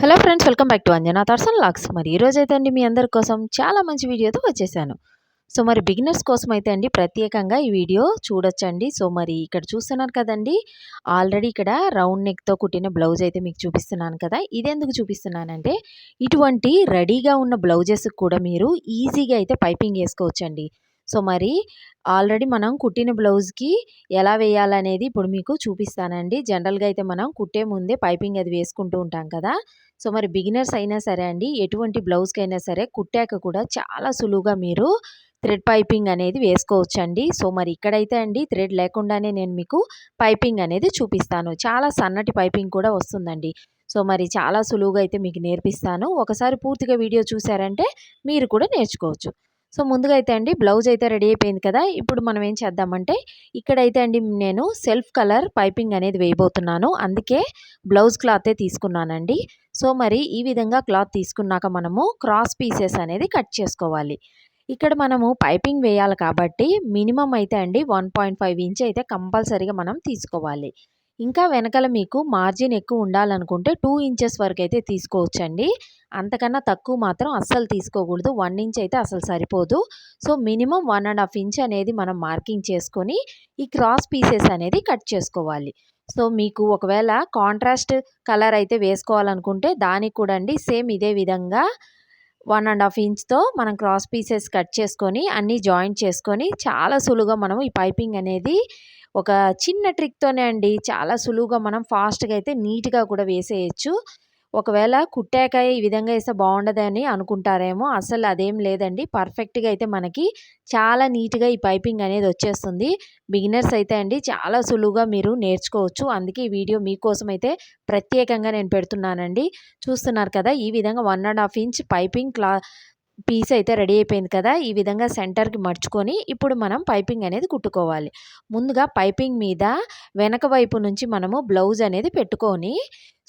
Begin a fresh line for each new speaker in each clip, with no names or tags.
Hello friends welcome back to Anjana తర్సన్ లాక్స్ మరి ఈరోజు అయితే అండి మీ అందరి కోసం చాలా మంచి వీడియోతో వచ్చేసాను. సో మరి బిగినర్స్ కోసం అయితే అండి ప్రత్యేకంగా ఈ వీడియో చూడొచ్చండి. సో మరి ఇక్కడ చూస్తున్నారు కదండి ఆల్రెడీ ఇక్కడ రౌండ్ నెక్తో కుట్టిన బ్లౌజ్ అయితే మీకు చూపిస్తున్నాను కదా. ఇది ఎందుకు చూపిస్తున్నానంటే ఇటువంటి రెడీగా ఉన్న బ్లౌజెస్కి కూడా మీరు ఈజీగా అయితే పైపింగ్ వేసుకోవచ్చండి సో మరి ఆల్రెడీ మనం కుట్టిన బ్లౌజ్కి ఎలా వేయాలనేది ఇప్పుడు మీకు చూపిస్తానండి. జనరల్గా అయితే మనం కుట్టే ముందే పైపింగ్ అది వేసుకుంటూ ఉంటాం కదా! సో మరి బిగినర్స్ అయినా సరే అండి ఎటువంటి బ్లౌజ్కి అయినా సరే కుట్టాక కూడా చాలా సులువుగా మీరు థ్రెడ్ పైపింగ్ అనేది వేసుకోవచ్చండి. సో మరి ఇక్కడైతే అండి థ్రెడ్ లేకుండానే నేను మీకు పైపింగ్ అనేది చూపిస్తాను. చాలా సన్నటి పైపింగ్ కూడా వస్తుందండి. సో మరి చాలా సులువుగా అయితే మీకు నేర్పిస్తాను. ఒకసారి పూర్తిగా వీడియో చూసారంటే మీరు కూడా నేర్చుకోవచ్చు. సో ముందుగా అయితే అండి బ్లౌజ్ అయితే రెడీ అయిపోయింది కదా! ఇప్పుడు మనం ఏం చేద్దామంటే ఇక్కడైతే అండి నేను సెల్ఫ్ కలర్ పైపింగ్ అనేది వేయబోతున్నాను. అందుకే బ్లౌజ్ క్లాతే తీసుకున్నానండి. సో మరి ఈ విధంగా క్లాత్ తీసుకున్నాక మనము క్రాస్ పీసెస్ అనేది కట్ చేసుకోవాలి. ఇక్కడ మనము పైపింగ్ వేయాలి కాబట్టి మినిమం అయితే అండి వన్ పాయింట్ ఫైవ్ ఇంచ్ అయితే కంపల్సరీగా మనం తీసుకోవాలి. ఇంకా వెనకాల మీకు మార్జిన్ ఎక్కువ ఉండాలనుకుంటే టూ ఇంచెస్ వరకు అయితే తీసుకోవచ్చండి. అంతకన్నా తక్కువ మాత్రం అస్సలు తీసుకోకూడదు. వన్ ఇంచ్ అయితే అసలు సరిపోదు. So minimum one and half inch అనేది మనం మార్కింగ్ చేసుకొని ఈ క్రాస్ పీసెస్ అనేది కట్ చేసుకోవాలి. సో మీకు ఒకవేళ కాంట్రాస్ట్ కలర్ అయితే వేసుకోవాలనుకుంటే దానికి కూడా అండి సేమ్ ఇదే విధంగా వన్ అండ్ హాఫ్ ఇంచ్తో మనం క్రాస్ పీసెస్ కట్ చేసుకొని అన్నీ జాయింట్ చేసుకొని చాలా సులువుగా మనం ఈ పైపింగ్ అనేది ఒక చిన్న ట్రిక్తోనే అండి. చాలా సులువుగా మనం ఫాస్ట్గా అయితే నీట్గా కూడా వేసేయచ్చు. ఒకవేళ కుట్టాక ఈ విధంగా వేస్తే బాగుండదని అనుకుంటారేమో అసలు అదేం లేదండి. పర్ఫెక్ట్గా అయితే మనకి చాలా నీట్గా ఈ పైపింగ్ అనేది వచ్చేస్తుంది. బిగినర్స్ అయితే అండి చాలా సులువుగా మీరు నేర్చుకోవచ్చు. అందుకే ఈ వీడియో మీకోసం అయితే ప్రత్యేకంగా నేను పెడుతున్నానండి. చూస్తున్నారు కదా ఈ విధంగా one and half inch piping క్లా పీస్ అయితే రెడీ అయిపోయింది కదా ఈ విధంగా సెంటర్కి మర్చుకొని ఇప్పుడు మనం పైపింగ్ అనేది కుట్టుకోవాలి. ముందుగా పైపింగ్ మీద వెనక వైపు నుంచి మనము బ్లౌజ్ అనేది పెట్టుకొని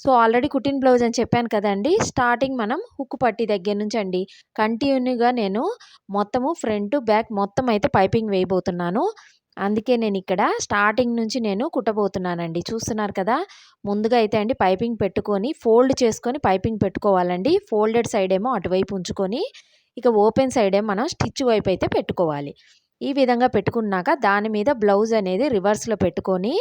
సో ఆల్రెడీ కుట్టిన బ్లౌజ్ అని చెప్పాను కదండి స్టార్టింగ్ మనం హుక్ పట్టి దగ్గర నుంచి అండి. కంటిన్యూగా నేను మొత్తము ఫ్రంట్ బ్యాక్ మొత్తం అయితే పైపింగ్ వేయబోతున్నాను. అందుకే నేను ఇక్కడ స్టార్టింగ్ నుంచి నేను కుట్టబోతున్నానండి. చూస్తున్నారు కదా ముందుగా అయితే అండి పైపింగ్ పెట్టుకొని ఫోల్డ్ చేసుకొని పైపింగ్ పెట్టుకోవాలండి. ఫోల్డెడ్ సైడ్ ఏమో అటువైపు ఉంచుకొని ఇక ఓపెన్ సైడే మనం స్టిచ్ వైపు అయితే పెట్టుకోవాలి. ఈ విధంగా పెట్టుకున్నాక దాని మీద బ్లౌజ్ అనేది రివర్స్లో పెట్టుకొని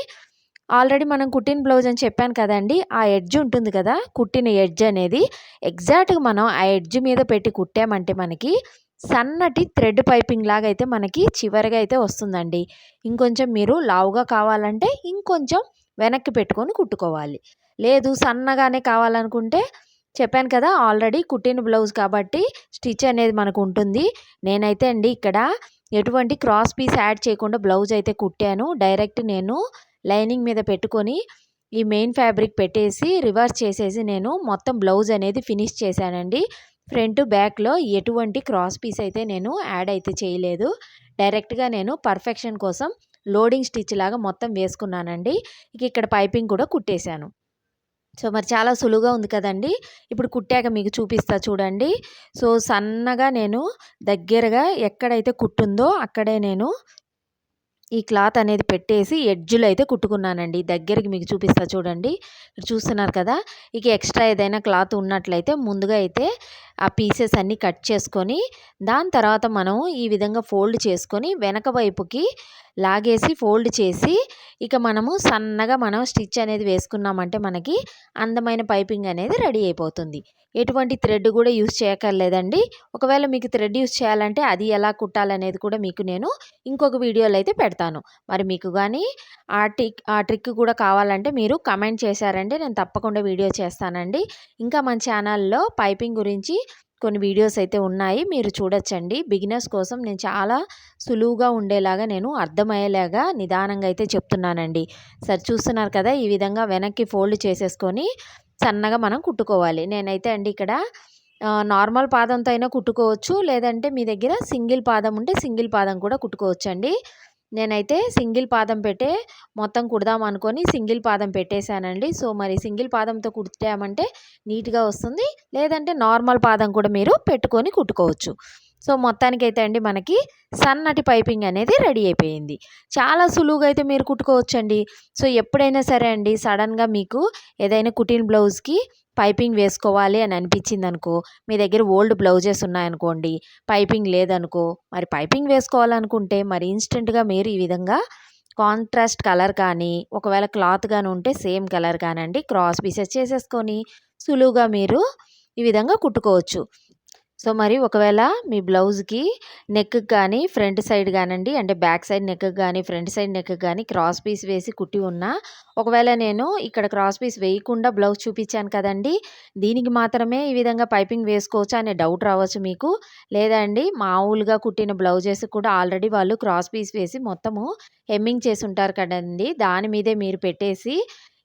ఆల్రెడీ మనం కుట్టిన బ్లౌజ్ అని చెప్పాను కదండి ఆ ఎడ్జ్ ఉంటుంది కదా కుట్టిన ఎడ్జ్ అనేది ఎగ్జాక్ట్గా మనం ఆ ఎడ్జ్ మీద పెట్టి కుట్టామంటే మనకి సన్నటి థ్రెడ్ పైపింగ్ లాగా అయితే మనకి చివరిగా అయితే వస్తుందండి. ఇంకొంచెం మీరు లావుగా కావాలంటే ఇంకొంచెం వెనక్కి పెట్టుకొని కుట్టుకోవాలి. లేదు సన్నగానే కావాలనుకుంటే చెప్పాను కదా ఆల్రెడీ కుట్టిన బ్లౌజ్ కాబట్టి స్టిచ్ అనేది మనకు ఉంటుంది. నేనైతే అండి ఇక్కడ ఎటువంటి క్రాస్ పీస్ యాడ్ చేయకుండా బ్లౌజ్ అయితే కుట్టాను. డైరెక్ట్ నేను లైనింగ్ మీద పెట్టుకొని ఈ మెయిన్ ఫ్యాబ్రిక్ పెట్టేసి రివర్స్ చేసేసి నేను మొత్తం బ్లౌజ్ అనేది ఫినిష్ చేశానండి. ఫ్రంట్ బ్యాక్లో ఎటువంటి క్రాస్ పీస్ అయితే నేను యాడ్ అయితే చేయలేదు. డైరెక్ట్గా నేను పర్ఫెక్షన్ కోసం లోడింగ్ స్టిచ్ లాగా మొత్తం వేసుకున్నానండి. ఇక ఇక్కడ పైపింగ్ కూడా కుట్టేశాను. సో మరి చాలా సులువుగా ఉంది కదండి. ఇప్పుడు కుట్టాక మీకు చూపిస్తా చూడండి. సో సన్నగా నేను దగ్గరగా ఎక్కడైతే కుట్టుందో అక్కడే నేను ఈ క్లాత్ అనేది పెట్టేసి ఎడ్జులు అయితే కుట్టుకున్నానండి. దగ్గరికి మీకు చూపిస్తా చూడండి. చూస్తున్నారు కదా? ఇక ఎక్స్ట్రా ఏదైనా క్లాత్ ఉన్నట్లయితే ముందుగా అయితే ఆ పీసెస్ అన్నీ కట్ చేసుకొని దాని తర్వాత మనం ఈ విధంగా ఫోల్డ్ చేసుకొని వెనక వైపుకి లాగేసి ఫోల్డ్ చేసి ఇక మనము సన్నగా మనం స్టిచ్ అనేది వేసుకున్నామంటే మనకి అందమైన పైపింగ్ అనేది రెడీ అయిపోతుంది. ఎటువంటి థ్రెడ్ కూడా యూస్ చేయక్కర్లేదండి. ఒకవేళ మీకు థ్రెడ్ యూస్ చేయాలంటే అది ఎలా కుట్టాలనేది కూడా మీకు నేను ఇంకొక వీడియోలో అయితే పెడతాను మరి మీకు కానీ ఆ టిక్ ఆ ట్రిక్ కూడా కావాలంటే మీరు కమెంట్ చేశారంటే నేను తప్పకుండా వీడియో చేస్తానండి. ఇంకా మన ఛానల్లో పైపింగ్ గురించి కొన్ని వీడియోస్ అయితే ఉన్నాయి మీరు చూడొచ్చండి. బిగినర్స్ కోసం నేను చాలా సులువుగా ఉండేలాగా నేను అర్థమయ్యేలాగా నిదానంగా అయితే చెప్తున్నానండి. సరే చూస్తున్నారు కదా ఈ విధంగా వెనక్కి ఫోల్డ్ చేసేసుకొని సన్నగా మనం కుట్టుకోవాలి. నేనైతే అండి ఇక్కడ నార్మల్ పాదంతో అయినా కుట్టుకోవచ్చు లేదంటే మీ దగ్గర సింగిల్ పాదం ఉంటే సింగిల్ పాదం కూడా కుట్టుకోవచ్చు అండి నేనైతే సింగిల్ పాదం పెట్టే మొత్తం కుడదాం అనుకొని సింగిల్ పాదం పెట్టేశానండి. సో మరి సింగిల్ పాదంతో కుట్టామంటే నీట్గా వస్తుంది. లేదంటే నార్మల్ పాదం కూడా మీరు పెట్టుకొని కుట్టుకోవచ్చు. సో మొత్తానికైతే అండి మనకి సన్నటి పైపింగ్ అనేది రెడీ అయిపోయింది. చాలా సులువుగా అయితే మీరు కుట్టుకోవచ్చండి. సో ఎప్పుడైనా సరే అండి సడన్గా మీకు ఏదైనా కుటిన్ బ్లౌజ్కి పైపింగ్ వేసుకోవాలి అని అనిపించింది అనుకో మీ దగ్గర ఓల్డ్ బ్లౌజెస్ ఉన్నాయనుకోండి పైపింగ్ లేదనుకో మరి పైపింగ్ వేసుకోవాలనుకుంటే మరి ఇన్స్టెంట్గా మీరు ఈ విధంగా కాంట్రాస్ట్ కలర్ కానీ ఒకవేళ క్లాత్ కానీ ఉంటే సేమ్ కలర్ కానండి క్రాస్ పీసెస్ చేసేసుకొని సులువుగా మీరు ఈ విధంగా కుట్టుకోవచ్చు. సో మరి ఒకవేళ మీ బ్లౌజ్కి నెక్కి కానీ ఫ్రంట్ సైడ్ కానండి అంటే బ్యాక్ సైడ్ నెక్ కానీ ఫ్రంట్ సైడ్ నెక్ కానీ క్రాస్ పీస్ వేసి కుట్టి ఉన్నా ఒకవేళ నేను ఇక్కడ క్రాస్ పీస్ వేయకుండా బ్లౌజ్ చూపించాను కదండి దీనికి మాత్రమే ఈ విధంగా పైపింగ్ వేసుకోవచ్చు అనే డౌట్ రావచ్చు మీకు. లేదండి మామూలుగా కుట్టిన బ్లౌజెస్ కూడా ఆల్రెడీ వాళ్ళు క్రాస్ పీస్ వేసి మొత్తము హెమ్మింగ్ చేసి ఉంటారు కదండి దాని మీదే మీరు పెట్టేసి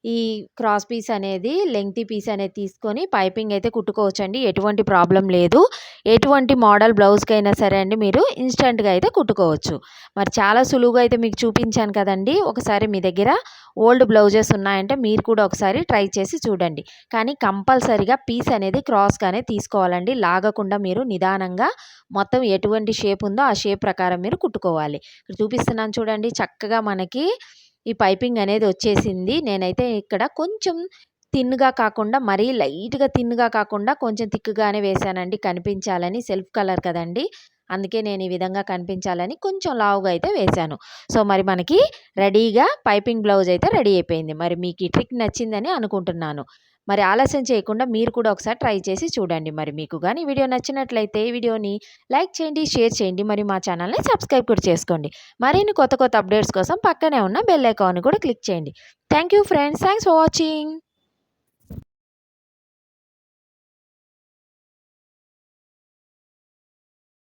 ఈ క్రాస్ పీస్ అనేది లెంగ్తీ పీస్ అనేది తీసుకొని పైపింగ్ అయితే కుట్టుకోవచ్చండి. ఎటువంటి ప్రాబ్లం లేదు. ఎటువంటి మోడల్ బ్లౌజ్కైనా సరే అండి మీరు ఇన్స్టెంట్గా అయితే కుట్టుకోవచ్చు. మరి చాలా సులువుగా అయితే మీకు చూపించాను కదండి. ఒకసారి మీ దగ్గర ఓల్డ్ బ్లౌజెస్ ఉన్నాయంటే మీరు కూడా ఒకసారి ట్రై చేసి చూడండి. కానీ కంపల్సరిగా పీస్ అనేది క్రాస్గానే తీసుకోవాలండి. లాగకుండా మీరు నిదానంగా మొత్తం ఎటువంటి షేప్ ఉందో ఆ షేప్ ప్రకారం మీరు కుట్టుకోవాలి. ఇక్కడ చూపిస్తున్నాను చూడండి. చక్కగా మనకి ఈ పైపింగ్ అనేది వచ్చేసింది నేనైతే ఇక్కడ కొంచెం థిన్‌గా కాకుండా మరీ లైట్‌గా థిన్‌గా కాకుండా కొంచెం థిక్‌గానే వేశానండి కనిపించాలని సెల్ఫ్ కలర్ కదండీ! అందుకే నేను ఈ విధంగా కనిపించాలని కొంచెం లావుగా అయితే వేశాను. సో, మరి మనకి రెడీగా పైపింగ్ బ్లౌజ్ అయితే రెడీ అయిపోయింది. మరి మీకు ఈ ట్రిక్ నచ్చిందని అనుకుంటున్నాను. మరి ఆలస్యం చేయకుండా మీరు కూడా ఒకసారి ట్రై చేసి చూడండి. మరి మీకు కానీ వీడియో నచ్చినట్లయితే వీడియోని లైక్ చేయండి, షేర్ చేయండి. మరి మా ఛానల్‌ని సబ్స్క్రైబ్ కూడా చేసుకోండి. మరిన్ని కొత్త కొత్త అప్డేట్స్ కోసం పక్కనే ఉన్న బెల్ ఐకాన్‌ని కూడా క్లిక్ చేయండి. Thank you friends. Thanks for watching.